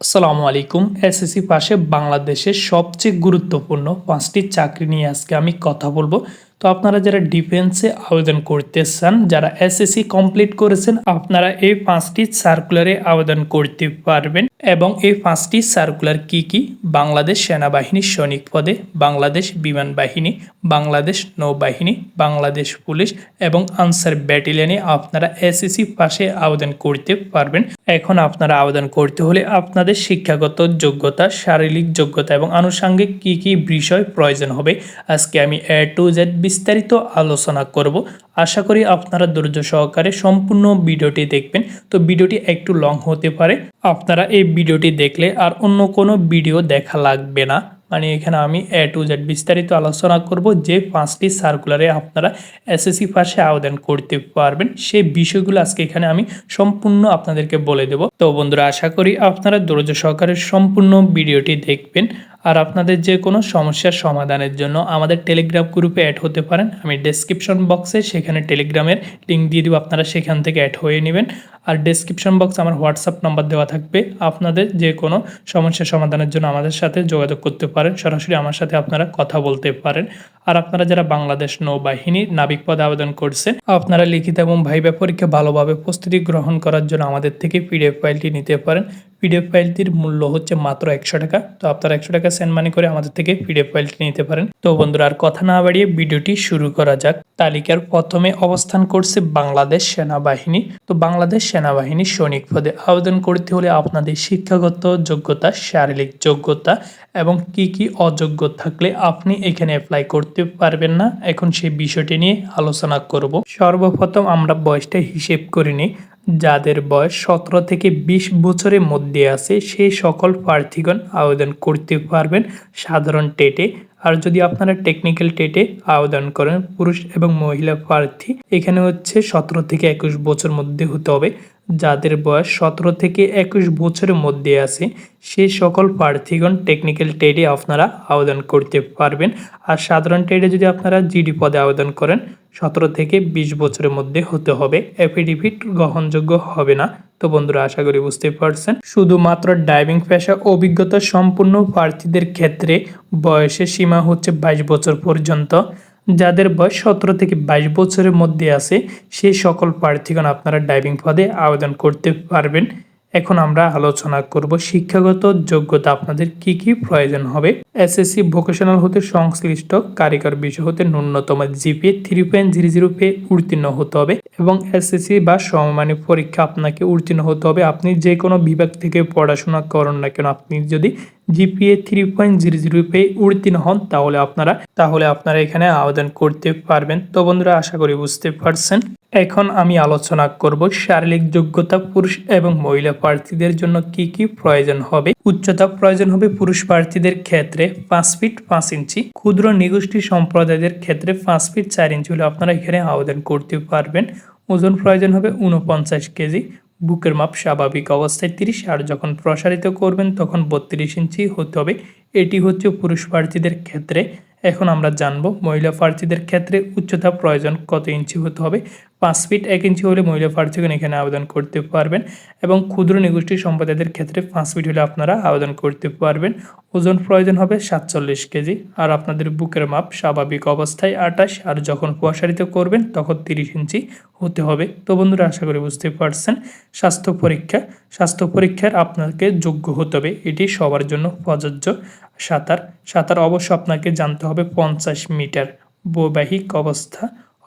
আসসালামু আলাইকুম। এসএসসি পাশে বাংলাদেশের সবচেয়ে গুরুত্বপূর্ণ পাঁচটি চাকরি নিয়ে আজকে আমি কথা বলব। তো আপনারা যারা ডিফেন্সে আবেদন করতে চান যারা এসএসসি কমপ্লিট করেছেন, আপনারা এই পাঁচটি সার্কুলারে আবেদন করতে পারবেন। এবং এই পাঁচটি সার্কুলার কি কি? বাংলাদেশ সেনাবাহিনী সৈনিক পদে, বাংলাদেশ বিমান বাহিনী, বাংলাদেশ নৌবাহিনী, বাংলাদেশ পুলিশ এবং আনসার ব্যাটালিয়নে আপনারা এসএসসি পাশে আবেদন করতে পারবেন। এখন আপনারা আবেদন করতে হলে আপনাদের শিক্ষাগত যোগ্যতা, শারীরিক যোগ্যতা এবং আনুষঙ্গিক কি কি বিষয় প্রয়োজন হবে, আজকে আমি এ টু জেড বিস্তারিত আলোচনা করব। আশা করি আপনারা ধৈর্য সহকারে সম্পূর্ণ ভিডিওটি দেখবেন। তো ভিডিওটি একটু লং হতে পারে। আপনারা এই ভিডিওটি দেখলে আর অন্য কোনো ভিডিও দেখা লাগবে না। মানে এখানে আমি এ টু জেড বিস্তারিত আলোচনা করব। যে পাঁচটি সার্কুলারে আপনারা এসএসসি পাশে আবেদন করতে পারবেন, সেই বিষয়গুলো আজকে এখানে আমি সম্পূর্ণ আপনাদেরকে বলে দেব। তো বন্ধুরা, আশা করি আপনারা ধৈর্য সহকারে সম্পূর্ণ ভিডিওটি দেখবেন। আর আপনাদের যে কোনো সমস্যার সমাধানের জন্য আমাদের টেলিগ্রাম গ্রুপে অ্যাড হতে পারেন। আমি ডেসক্রিপশন বক্সে সেখানে টেলিগ্রামের লিঙ্ক দিয়ে দিব, আপনারা সেখান থেকে অ্যাড হয়ে নেবেন। আর ডেসক্রিপশন বক্স আমার হোয়াটসঅ্যাপ নাম্বার দেওয়া থাকবে। আপনাদের যে কোনো সমস্যা সমাধানের জন্য আমাদের সাথে যোগাযোগ করতে পারেন। সরাসরি আমার সাথে আপনারা কথা বলতে পারেন। আর আপনারা যারা বাংলাদেশ নৌবাহিনী নাবিক পদে আবেদন করছেন, আপনারা লিখিত এবং ভাইবা পরীক্ষা ভালোভাবে প্রস্তুতি গ্রহণ করার জন্য আমাদের থেকে পিডিএফ ফাইলটি নিতে পারেন। পিডিএফ ফাইলটির মূল্য হচ্ছে মাত্র একশো টাকা। তো আপনারা একশো টাকা সেন্ড মানি করে আমাদের থেকে পিডিএফ ফাইলটি নিতে পারেন। তো বন্ধুরা, আর কথা না বাড়িয়ে ভিডিওটি শুরু করা যাক। তালিকার প্রথমে অবস্থান করছে বাংলাদেশ সেনাবাহিনী। তো বাংলাদেশ সেনাবাহিনী সৈনিক পদে আবেদন করতে হলে আপনাদের শিক্ষাগত যোগ্যতা, শারীরিক যোগ্যতা এবং কি কি অযোগ্য থাকলে আপনি এখানে অ্যাপ্লাই করতে পারবেন না। এখন সেই বিষয়টি নিয়ে আলোচনা করব। সর্বপ্রথম আমরা বয়সটা হিসেব করে নিই। যাদের বয়স সতেরো থেকে বিশ বছরের মধ্যে আছে সেই সকল প্রার্থীগণ আবেদন করতে পারবেন সাধারণ টেটে। আর যদি আপনারা টেকনিক্যাল টেটে আবেদন করেন, পুরুষ এবং মহিলা প্রার্থী, এখানে হচ্ছে সতেরো থেকে একুশ বছর মধ্যে হতে হবে। যাদের বয়স সতেরো থেকে একুশ বছরের মধ্যে আছে সেই সকল প্রার্থীগণ টেকনিক্যাল টেডে আপনারা আবেদন করতে পারবেন। আর সাধারণ টেডে যদি আপনারা জিডি পদে আবেদন করেন সতেরো থেকে বিশ বছরের মধ্যে হতে হবে। এফিডেভিট গ্রহণযোগ্য হবে না। তো বন্ধুরা, আশা করি বুঝতে পারছেন। শুধুমাত্র ড্রাইভিং পেশা অভিজ্ঞতা সম্পূর্ণ প্রার্থীদের ক্ষেত্রে বয়সের সীমা হচ্ছে বাইশ বছর পর্যন্ত। যাদের বয়স সতেরো থেকে বাইশ বছরের মধ্যে আছে সেই সকল প্রার্থীগণ আপনারা ড্রাইভিং পদে আবেদন করতে পারবেন। এখন আমরা আলোচনা করব শিক্ষাগত যোগ্যতা আপনাদের কি কি প্রয়োজন হবে? এসএসসি ভোকেশনাল হতে সংশ্লিষ্ট কারিগর বিষয় হতে ন্যূনতম GPA three point zero zero pay উত্তীর্ণ হতে হবে এবং এসএসসি বা সমমানের পরীক্ষা আপনাকে উত্তীর্ণ হতে হবে। আপনি যে কোনো বিভাগ থেকে পড়াশোনা করেন না কেন, আপনি যদি GPA three point zero zero pay উত্তীর্ণ হন তাহলে আপনারা তাহলে আপনারা এখানে আবেদন করতে পারবেন। তো বন্ধুরা, আশা করি বুঝতে পারছেন। এখন আমি আলোচনা করব শারীরিক যোগ্যতা পুরুষ এবং মহিলা প্রার্থীদের জন্য কি কি প্রয়োজন হবে। উচ্চতা প্রয়োজন হবে পুরুষ প্রার্থীদের ক্ষেত্রে পাঁচ ফিট পাঁচ ইঞ্চি, ক্ষুদ্র নিগোষ্ঠী সম্প্রদায়দের ক্ষেত্রে পাঁচ ফিট চার ইঞ্চি হলে আপনারা এখানে আবেদন করতে পারবেন। ওজন প্রয়োজন হবে উনপঞ্চাশ কেজি, বুকের মাপ স্বাভাবিক অবস্থায় তিরিশ, আর যখন প্রসারিত করবেন তখন বত্রিশ ইঞ্চি হতে হবে। এটি হচ্ছে পুরুষ প্রার্থীদের ক্ষেত্রে। এখন আমরা জানব মহিলা প্রার্থীদের ক্ষেত্রে উচ্চতা প্রয়োজন কত ইঞ্চি হতে হবে। পাঁচ ফিট এক ইঞ্চি হলে মহিলা প্রার্থীগণ এখানে আবেদন করতে পারবেন এবং ক্ষুদ্র নিগোষ্ঠী সম্প্রদায়দের ক্ষেত্রে পাঁচ ফিট হলে আপনারা আবেদন করতে পারবেন। ওজন প্রয়োজন হবে সাতচল্লিশ কেজি আর আপনাদের বুকের মাপ স্বাভাবিক অবস্থায় আটাশ আর যখন প্রসারিত করবেন তখন তিরিশ ইঞ্চি হতে হবে। তো বন্ধুরা, আশা করি বুঝতে পারছেন। স্বাস্থ্য পরীক্ষা, স্বাস্থ্য পরীক্ষার আপনাকে যোগ্য হতে হবে। এটি সবার জন্য প্রযোজ্য সাঁতার। সাঁতার অবশ্য আপনাকে জানতে হবে পঞ্চাশ মিটার বৈবাহিক অবস্থা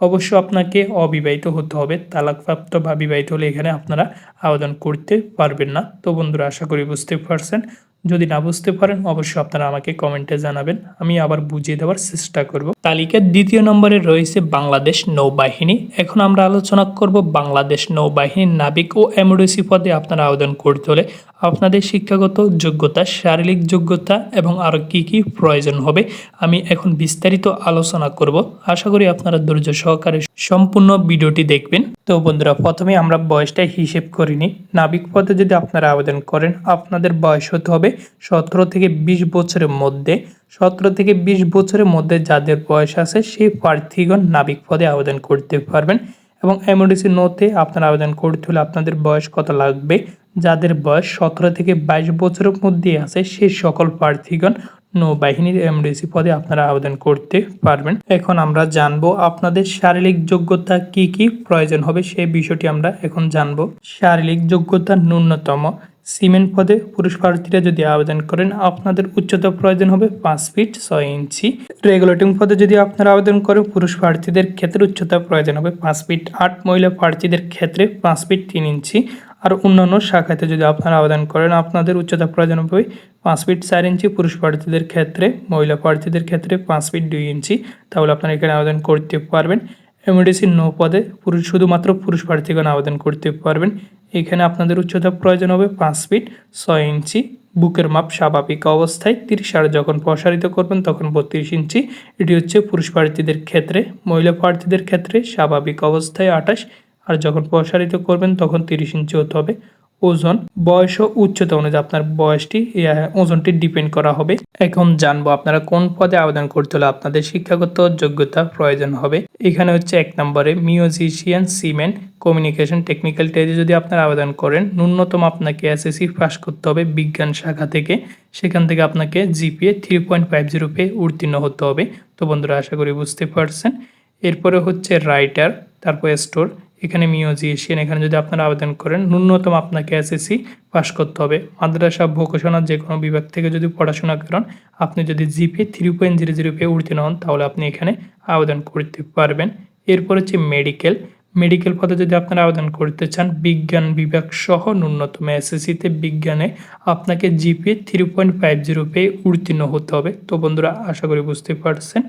অবশ্য আপনাকে অবিবাহিত হতে হবে, তালাকপ্রাপ্ত বা বিবাহিত হলে এখানে আপনারা আবেদন করতে পারবেন না। তো বন্ধুরা, আশা করি বুঝতে পারছেন। যদি না বুঝতে পারেন, অবশ্যই আপনারা আমাকে কমেন্টে জানাবেন। আমি আবার বুঝিয়ে দেওয়ার চেষ্টা করব। তালিকার দ্বিতীয় নম্বরে রয়েছে বাংলাদেশ নৌবাহিনী। এখন আমরা আলোচনা করব বাংলাদেশ নৌবাহিনীর নাবিক ও এমডিসি পদে আপনারা আবেদন করতে হলে আপনাদের শিক্ষাগত যোগ্যতা, শারীরিক যোগ্যতা এবং আরও কী কী প্রয়োজন হবে আমি এখন বিস্তারিত আলোচনা করব। আশা করি আপনারা ধৈর্য সহকারে সম্পূর্ণ ভিডিওটি দেখবেন। তো বন্ধুরা, প্রথমে আমরা বয়সটা হিসেব করিনি। নাবিক পদে যদি আপনারা আবেদন করেন, আপনাদের বয়স হতে হবে? সতেরো থেকে বিশ বছরের মধ্যে, সতেরো থেকে বিশ বছরের মধ্যে যাদের বয়স আছে, সেই প্রার্থীগণ নাবিক পদে আবেদন করতে পারবেন। এবং এমওডিসি নোতে আপনারা আবেদন করতে হলে আপনাদের বয়স কত লাগবে, যাদের বয়স সতেরো থেকে বাইশ বছরের মধ্যে আছে, সেই সকল প্রার্থীগণ নৌবাহিনীর এমডিসি পদে আপনারা আবেদন করতে পারবেন। এখন আমরা জানব আপনাদের শারীরিক যোগ্যতা কি কি প্রয়োজন হবে, সেই বিষয়টি আমরা এখন জানব। শারীরিক যোগ্যতা ন্যূনতম সিমেন্ট পদে পুরুষ প্রার্থীরা যদি আবেদন করেন, আপনাদের উচ্চতা প্রয়োজন হবে পাঁচ ফিট ছয় ইঞ্চি। রেগুলেটিং পদে যদি আপনারা আবেদন করেন, পুরুষ প্রার্থীদের ক্ষেত্রে উচ্চতা প্রয়োজন হবে পাঁচ ফিট আট, মহিলা প্রার্থীদের ক্ষেত্রে পাঁচ ফিট তিন ইঞ্চি। আর অন্যান্য শাখাতে যদি আপনারা আবেদন করেন, আপনাদের উচ্চতা প্রয়োজন হবে পাঁচ ফিট চার ইঞ্চি, পুরুষ প্রার্থীদের ক্ষেত্রে, মহিলা প্রার্থীদের ক্ষেত্রে পাঁচ ফিট দুই ইঞ্চি। তাহলে আপনারা এখানে আবেদন করতে পারবেন। এমডিসি নৌ পদে পুরুষ শুধুমাত্র পুরুষ প্রার্থীগণ আবেদন করতে পারবেন। এখানে আপনাদের উচ্চতা প্রয়োজন হবে পাঁচ ফিট, ছয় ইঞ্চি, বুকের মাপ স্বাভাবিক অবস্থায়। তিরিশ আর যখন প্রসারিত করবেন, তখন বত্রিশ ইঞ্চি। এটি হচ্ছে পুরুষ প্রার্থীদের ক্ষেত্রে, মহিলা প্রার্থীদের ক্ষেত্রে স্বাভাবিক অবস্থায় আঠাশ। আর যখন প্রসারিত করবেন, তখন তিরিশ ইঞ্চি হতে হবে। ওজন, বয়স ও উচ্চতা অনুযায়ী আপনার বয়সটি ওজনটি ডিপেন্ড করা হবে। এখন জানব আপনারা কোন পদে আবেদন করতে হলে আপনাদের শিক্ষাগত যোগ্যতা প্রয়োজন হবে। এখানে হচ্ছে এক নম্বরে, মিউজিশিয়ান সিমেন্ট কমিউনিকেশন টেকনিক্যাল ট্রেডে যদি আপনারা আবেদন করেন, ন্যূনতম আপনাকে এসএসসি পাস করতে হবে বিজ্ঞান শাখা থেকে। সেখান থেকে আপনাকে GPA three point five zero pay উত্তীর্ণ হতে হবে। তো বন্ধুরা, আশা করি বুঝতে পারছেন। এরপরে হচ্ছে রাইটার তারপর স্টোর এখানে মিউজিশিয়ান এখানে যদি আপনারা আবেদন করেন, ন্যূনতম আপনাকে এসএসসি পাস করতে হবে। মাদ্রাসা, ভোকেশনাল যে কোনো বিভাগ থেকে যদি পড়াশোনা করেন, আপনি যদি GP three point zero zero পেয়ে উত্তীর্ণ হন, তাহলে আপনি এখানে আবেদন করতে পারবেন। এরপর হচ্ছে মেডিকেল। মেডিকেল পদে যদি আপনারা আবেদন করতে চান, বিজ্ঞান বিভাগ সহ ন্যূনতম এসএসসিতে বিজ্ঞানে আপনাকে GP three point five zero পেয়ে উত্তীর্ণ হতে হবে। তো বন্ধুরা, আশা করি বুঝতে পারছেন।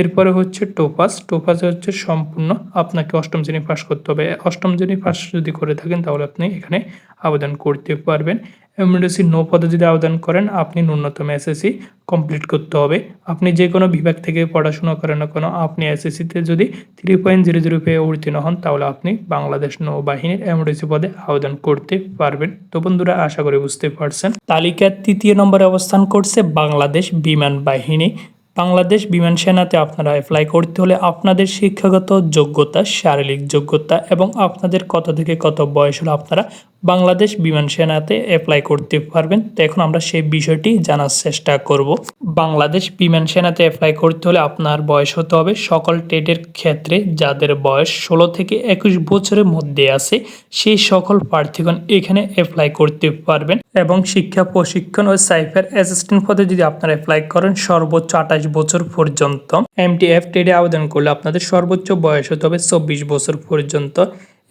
এরপরে হচ্ছে টোপাস। টোপাস হচ্ছে সম্পূর্ণ আপনাকে অষ্টম শ্রেণি পাস করতে হবে। অষ্টম শ্রেণি পাস যদি করে থাকেন, তাহলে আপনি এখানে আবেদন করতে পারবেন। এমডিসি নো পদে যদি আবেদন করেন, আপনি ন্যূনতম এসএসসি কমপ্লিট করতে হবে। আপনি যে কোনো বিভাগ থেকে পড়াশোনা করেন না কোনো, আপনি এসএসসিতে যদি থ্রি পয়েন্ট জিরো জিরো পেয়ে উত্তীর্ণ হন, তাহলে আপনি বাংলাদেশ নৌবাহিনীর এমডিসি পদে আবেদন করতে পারবেন। তো বন্ধুরা, আশা করি বুঝতে পারছেন। তালিকার তৃতীয় নম্বরে অবস্থান করছে বাংলাদেশ বিমান বাহিনী। বাংলাদেশ বিমান সেনাতে আপনারা অ্যাপ্লাই করতে হলে আপনাদের শিক্ষাগত যোগ্যতা, শারীরিক যোগ্যতা এবং আপনাদের কত থেকে কত বয়স হলে আপনারা বাংলাদেশ বিমান সেনাতে অ্যাপ্লাই করতে পারবেন। তো এখন আমরা সেই বিষয়টি জানার চেষ্টা করব। বাংলাদেশ বিমান সেনাতে অ্যাপ্লাই করতে হলে আপনার বয়স হতে হবে সকল টেটের ক্ষেত্রে যাদের বয়স ষোলো থেকে একুশ বছরের মধ্যে আছে, সেই সকল প্রার্থীগণ এখানে অ্যাপ্লাই করতে পারবেন এবং শিক্ষা, প্রশিক্ষণ ও সাইফার অ্যাসিস্ট্যান্ট পদে যদি আপনারা অ্যাপ্লাই করেন, সর্বোচ্চ আঠাশ বছর পর্যন্ত। এমটিএফ টেডে আবেদন করলে আপনাদের সর্বোচ্চ বয়স হতে হবে চব্বিশ বছর পর্যন্ত।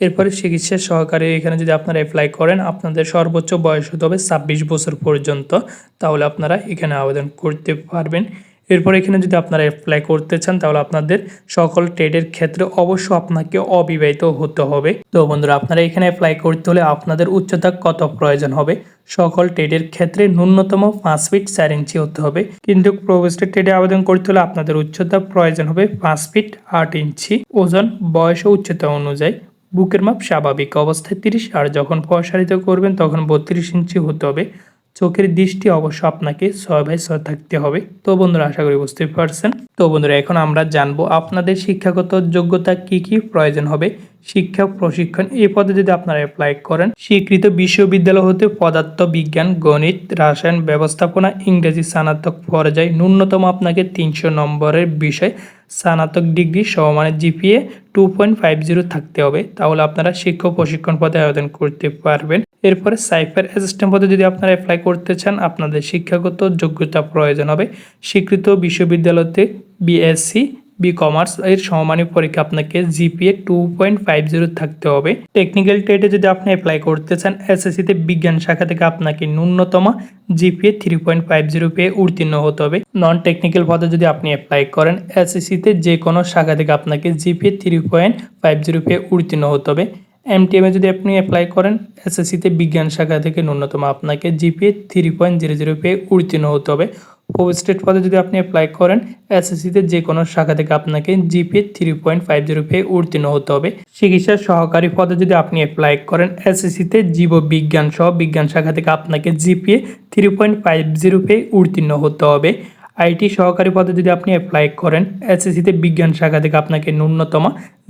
এরপরে চিকিৎসা সহকারে এখানে যদি আপনারা অ্যাপ্লাই করেন, আপনাদের সর্বোচ্চ বয়স হতে হবে ছাব্বিশ বছর পর্যন্ত। তাহলে আপনারা এখানে আবেদন করতে পারবেন। এরপর এখানে যদি আপনারা অ্যাপ্লাই করতে চান, তাহলে আপনাদের সকল ট্রেডের ক্ষেত্রে অবশ্য আপনাকে অবিবাহিত হতে হবে। তো বন্ধুরা, আপনারা এখানে অ্যাপ্লাই করতে হলে আপনাদের উচ্চতা কত প্রয়োজন হবে? সকল ট্রেডের ক্ষেত্রে ন্যূনতম পাঁচ ফিট চার ইঞ্চি হতে হবে। কিন্তু প্রবেস্টের ট্রেডে আবেদন করতে হলে আপনাদের উচ্চতা প্রয়োজন হবে পাঁচ ফিট আট ইঞ্চি ওজন, বয়স ও উচ্চতা অনুযায়ী। বুকের মাপ স্বাভাবিক অবস্থায় তিরিশ, আর যখন প্রসারিত করবেন তখন বত্রিশ ইঞ্চি হতে হবে। চোখের দৃষ্টি অবশ্য আপনাকে ছয় বাই ছয় থাকতে হবে। তো বন্ধুরা, আশা করি বুঝতে পারছেন। তো বন্ধুরা, এখন আমরা জানব আপনাদের শিক্ষাগত যোগ্যতা কি কি প্রয়োজন হবে। শিক্ষা, প্রশিক্ষণ এই পদে যদি আপনারা অ্যাপ্লাই করেন, স্বীকৃত বিশ্ববিদ্যালয় হতে পদার্থ বিজ্ঞান গণিত, রাসায়ন, ব্যবস্থাপনা, ইংরেজি, স্নাতক পর্যায়ে ন্যূনতম আপনাকে তিনশো নম্বরের বিষয় স্নাতক ডিগ্রি সমমানের GPA two point five zero থাকতে হবে, তাহলে আপনারা শিক্ষক প্রশিক্ষণ পদে আবেদন করতে পারবেন। এরপরে সাইফার অ্যাসিস্ট্যান্ট পদে যদি আপনারা অ্যাপ্লাই করতে চান, আপনাদের শিক্ষাগত যোগ্যতা প্রয়োজন হবে। স্বীকৃত বিশ্ববিদ্যালয়তে বিএসসি বি কমার্স এর সমমানী পরীক্ষা আপনাকে GPA two point five zero থাকতে হবে। টেকনিক্যাল ট্রেডে যদি আপনি অ্যাপ্লাই করতে চান এসএসসিতে বিজ্ঞান শাখা থেকে আপনাকে ন্যূনতম GPA three point five zero পেয়ে উত্তীর্ণ হতে হবে। নন টেকনিক্যাল পদে যদি আপনি অ্যাপ্লাই করেন এসএসসিতে যে কোনো শাখা থেকে আপনাকে GPA three point five zero পেয়ে উত্তীর্ণ হতে হবে। এমটিএমে যদি আপনি অ্যাপ্লাই করেন এসএসসিতে বিজ্ঞান শাখা থেকে ন্যূনতম আপনাকে GPA three point zero zero পেয়ে উত্তীর্ণ হতে হবে। স্টেট পদে যদি আপনি অ্যাপ্লাই করেন এসএসসিতে যে কোনো শাখা থেকে আপনাকে GPA three point five zero পেয়ে উত্তীর্ণ হতে হবে। চিকিৎসা সহকারী পদে যদি আপনি অ্যাপ্লাই করেন এসএসসিতে জীব বিজ্ঞান সহ বিজ্ঞান শাখা থেকে আপনাকে GPA three point five zero পেয়ে উত্তীর্ণ হতে হবে। আইটি সহকারী পদে যদি আপনি অ্যাপ্লাই করেন এসএসসিতে বিজ্ঞান শাখা থেকে আপনাকে ন্যূনতম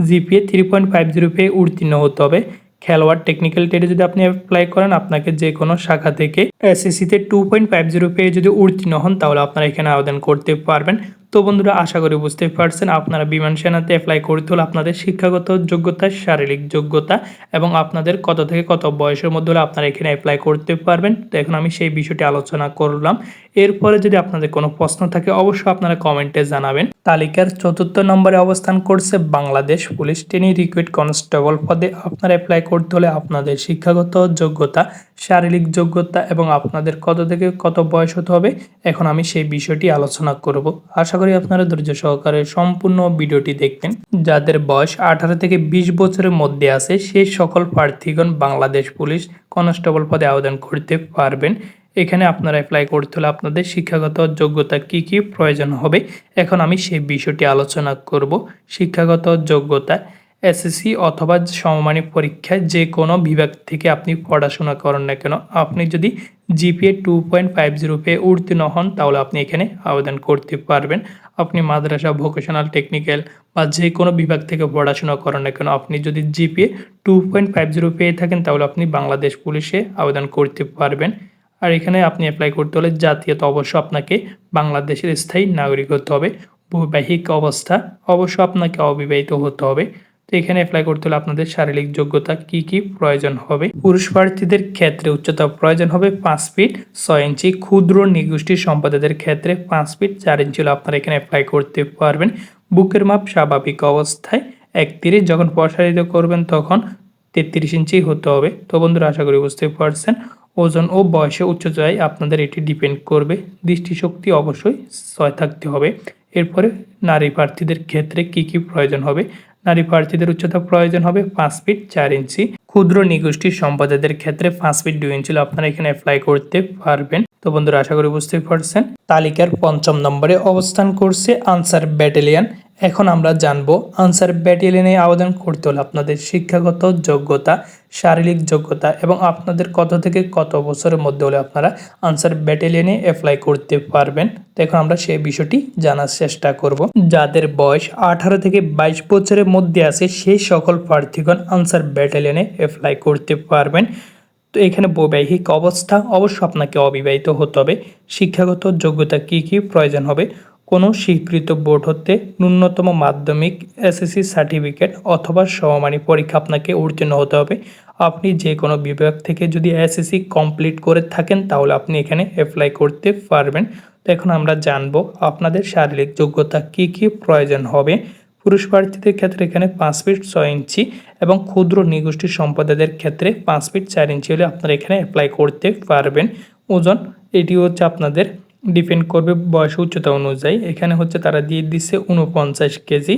GPA three point five zero পেয়ে উত্তীর্ণ হতে হবে। খেলোয়াড় টেকনিক্যাল ট্রেডে যদি আপনি অ্যাপ্লাই করেন, আপনাকে যে কোনো শাখা থেকে এসএসসিতে টু পয়েন্ট ফাইভ জিরো পেয়ে যদি উত্তীর্ণ হন, তাহলে আপনারা এখানে আবেদন করতে পারবেন। তো বন্ধুরা, আশা করি বুঝতে পারছেন, আপনারা বিমান সেনাতে অ্যাপ্লাই করতে হলে আপনাদের শিক্ষাগত যোগ্যতা, শারীরিক যোগ্যতা এবং আপনাদের কত থেকে কত বয়সের মধ্যে হলে আপনারা এখানে অ্যাপ্লাই করতে পারবেন। তো এখন আমি সেই বিষয়টি আলোচনা করলাম। এরপরে যদি আপনাদের কোনো প্রশ্ন থাকে, অবশ্যই আপনারা কমেন্টে জানাবেন। তালিকার চতুর্থ নম্বরে অবস্থান করছে Bangladesh police trainee recruit constable পদে। আপনারা অ্যাপ্লাই করতে হলে আপনাদের শিক্ষাগত যোগ্যতা শারীরিক যোগ্যতা এবং আপনাদের কত থেকে কত বয়স হতে হবে, এখন আমি সেই বিষয়টি আলোচনা করব। আশা করি আপনারা ধৈর্য সহকারে সম্পূর্ণ ভিডিওটি দেখবেন। যাদের বয়স আঠারো থেকে বিশ বছরের মধ্যে আছে, সেই সকল প্রার্থীগণ বাংলাদেশ পুলিশ কনস্টেবল পদে আবেদন করতে পারবেন। এখানে আপনারা অ্যাপ্লাই করতে হলে আপনাদের শিক্ষাগত যোগ্যতা কি কি প্রয়োজন হবে, এখন আমি সেই বিষয়টি আলোচনা করব। শিক্ষাগত যোগ্যতা এসএসসি অথবা সমমানিক পরীক্ষায় যে কোনো বিভাগ থেকে আপনি পড়াশোনা করেন না কেন, আপনি যদি GPA two point five zero পেয়ে উত্তীর্ণ হন, তাহলে আপনি এখানে আবেদন করতে পারবেন। আপনি মাদ্রাসা ভোকেশনাল টেকনিক্যাল বা যে কোনো বিভাগ থেকে পড়াশোনা করেন না কেন, আপনি যদি GPA two point five zero পেয়ে থাকেন, তাহলে আপনি বাংলাদেশ পুলিশে আবেদন করতে পারবেন। আর এখানে আপনি অ্যাপ্লাই করতে হলে জাতীয়তা অবশ্য আপনাকে বাংলাদেশের স্থায়ী নাগরিক হতে হবে। বৈবাহিক অবস্থা অবশ্য আপনাকে অবিবাহিত হতে হবে। এখানে অ্যাপ্লাই করতে হলে আপনাদের শারীরিক যোগ্যতা কি কি প্রয়োজন হবে? পুরুষ প্রার্থীদের ক্ষেত্রে উচ্চতা প্রয়োজন হবে পাঁচ ফিট ছয় ইঞ্চি। ক্ষুদ্র নিগোষ্ঠী সম্পাদকদের ক্ষেত্রে পাঁচ ফিট চার ইঞ্চি আপনারা এখানে অ্যাপ্লাই করতে পারবেন। বুকের মাপ স্বাভাবিক অবস্থায় একত্রিশ যখন প্রসারিত করবেন তখন তেত্রিশ ইঞ্চি হতে হবে। তো বন্ধুরা, আশা করি বুঝতে পারছেন। ওজন ও বয়সে উচ্চতায় আপনাদের এটি ডিপেন্ড করবে। দৃষ্টিশক্তি অবশ্যই ছয় থাকতে হবে। এরপরে নারী প্রার্থীদের ক্ষেত্রে কি কি প্রয়োজন হবে? নারী প্রার্থীদের উচ্চতা প্রয়োজন হবে পাঁচ ফিট চার ইঞ্চি। ক্ষুদ্র নিগোষ্ঠীর সম্পাদকদের ক্ষেত্রে পাঁচ ফিট দুই ইঞ্চি আপনারা এখানে অ্যাপ্লাই করতে পারবেন। তো বন্ধুরা, আশা করি বুঝতে পারছেন তালিকার পঞ্চম নম্বরে অবস্থান করছে আনসার ব্যাটালিয়ান। এখন আমরা জানব আনসার ব্যাটালিয়নে আবেদন করতে হলে আপনাদের শিক্ষাগত যোগ্যতা, শারীরিক যোগ্যতা এবং আপনাদের কত থেকে কত বছরের মধ্যে হলে আপনারা আনসার ব্যাটালিয়নে অ্যাপ্লাই করতে পারবেন। তো এখন আমরা সেই বিষয়টি জানার চেষ্টা করব। যাদের বয়স আঠারো থেকে বাইশ বছরের মধ্যে আছে, সেই সকল প্রার্থীগণ আনসার ব্যাটালিয়নে অ্যাপ্লাই করতে পারবেন। তো এখানে বৈবাহিক অবস্থা অবশ্য আপনাকে অবিবাহিত হতে হবে। শিক্ষাগত যোগ্যতা কি কি প্রয়োজন হবে কোনো স্বীকৃত বোর্ড হতে ন্যূনতম মাধ্যমিক এসএসসি সার্টিফিকেট অথবা সমমানী পরীক্ষা আপনাকে উত্তীর্ণ হতে হবে। আপনি যে কোনো বিভাগ থেকে যদি এসএসসি কমপ্লিট করে থাকেন, তাহলে আপনি এখানে অ্যাপ্লাই করতে পারবেন। তো এখন আমরা জানব আপনাদের শারীরিক যোগ্যতা কি কি প্রয়োজন হবে। পুরুষ প্রার্থীদের ক্ষেত্রে এখানে পাঁচ ফিট ছয় ইঞ্চি এবং ক্ষুদ্র নিগোষ্ঠী সম্পাদকদের ক্ষেত্রে পাঁচ ফিট চার ইঞ্চি হলে আপনারা এখানে অ্যাপ্লাই করতে পারবেন। ওজন, এটি হচ্ছে আপনাদের ডিপেন্ড করবে বয়স উচ্চতা অনুযায়ী। এখানে হচ্ছে তারা দিয়ে দিচ্ছে উনপঞ্চাশ কেজি,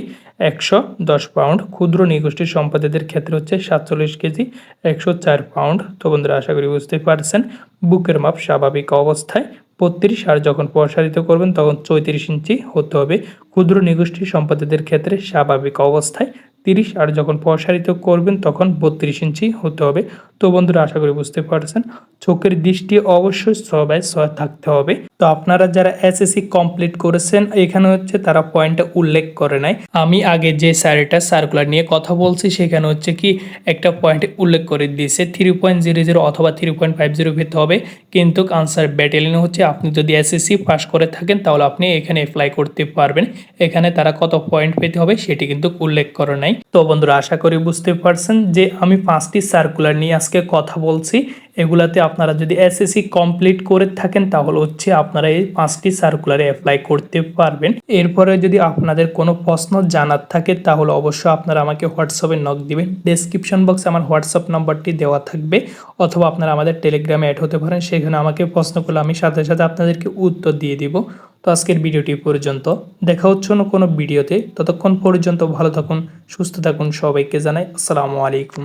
একশো দশ পাউন্ড। ক্ষুদ্র নিগোষ্ঠীর সম্পাদকদের ক্ষেত্রে হচ্ছে সাতচল্লিশ কেজি, একশো চার পাউন্ড। তো বন্ধুরা, আশা করি বুঝতে পারছেন। বুকের মাপ স্বাভাবিক অবস্থায়। বত্রিশ, আর যখন প্রসারিত করবেন তখন চৌত্রিশ ইঞ্চি হতে হবে। ক্ষুদ্র নিগোষ্ঠী সম্পাদকদের ক্ষেত্রে স্বাভাবিক অবস্থায় তিরিশ, আর যখন প্রসারিত করবেন তখন বত্রিশ ইঞ্চি হতে হবে। তো বন্ধুরা, আশা করি বুঝতে পারছেন। চোখের দৃষ্টি অবশ্যই সবাই ছয় থাকতে হবে। তো আপনারা যারা এসএসসি কমপ্লিট করেছেন, এখানে হচ্ছে তারা পয়েন্টটা উল্লেখ করে নাই। আমি আগে যে স্যারটা সার্কুলার নিয়ে কথা বলছি, সেখানে হচ্ছে কি একটা পয়েন্ট উল্লেখ করে দিয়েছে থ্রি পয়েন্ট জিরো জিরো অথবা থ্রি পয়েন্ট ফাইভ জিরো পেতে হবে। কিন্তু আনসার ব্যাটালিয়ন হচ্ছে আপনি যদি এসএসসি পাস করে থাকেন, তাহলে আপনি এখানে অ্যাপ্লাই করতে পারবেন। এখানে তারা কত পয়েন্ট পেতে হবে, সেটি কিন্তু উল্লেখ করে নাই। তো বন্ধুরা, আশা করি বুঝতে পারছেন যে আমি পাঁচটি সার্কুলার নিয়ে আজকে কথা বলছি। এগুলাতে আপনারা যদি এসএসসি কমপ্লিট করে থাকেন, তাহলে হচ্ছে আপনারা এই পাঁচটি সার্কুলারে অ্যাপ্লাই করতে পারবেন। এরপরে যদি আপনাদের কোনো প্রশ্ন জানার থাকে, তাহলে অবশ্যই আপনারা আমাকে হোয়াটসঅ্যাপে নক দিবেন। ডেসক্রিপশন বক্সে আমার হোয়াটসঅ্যাপ নাম্বারটি দেওয়া থাকবে, অথবা আপনারা আমাদের টেলিগ্রামে অ্যাড হতে পারেন। সেখানে আমাকে প্রশ্ন করলে আমি সাথে সাথে আপনাদেরকে উত্তর দিয়ে দিব। তো আজকের ভিডিওটি পর্যন্ত। দেখা হচ্ছে না কোনো ভিডিওতে। ততক্ষণ পর্যন্ত ভালো থাকুন, সুস্থ থাকুন, সবাইকে জানাই আসসালামু আলাইকুম।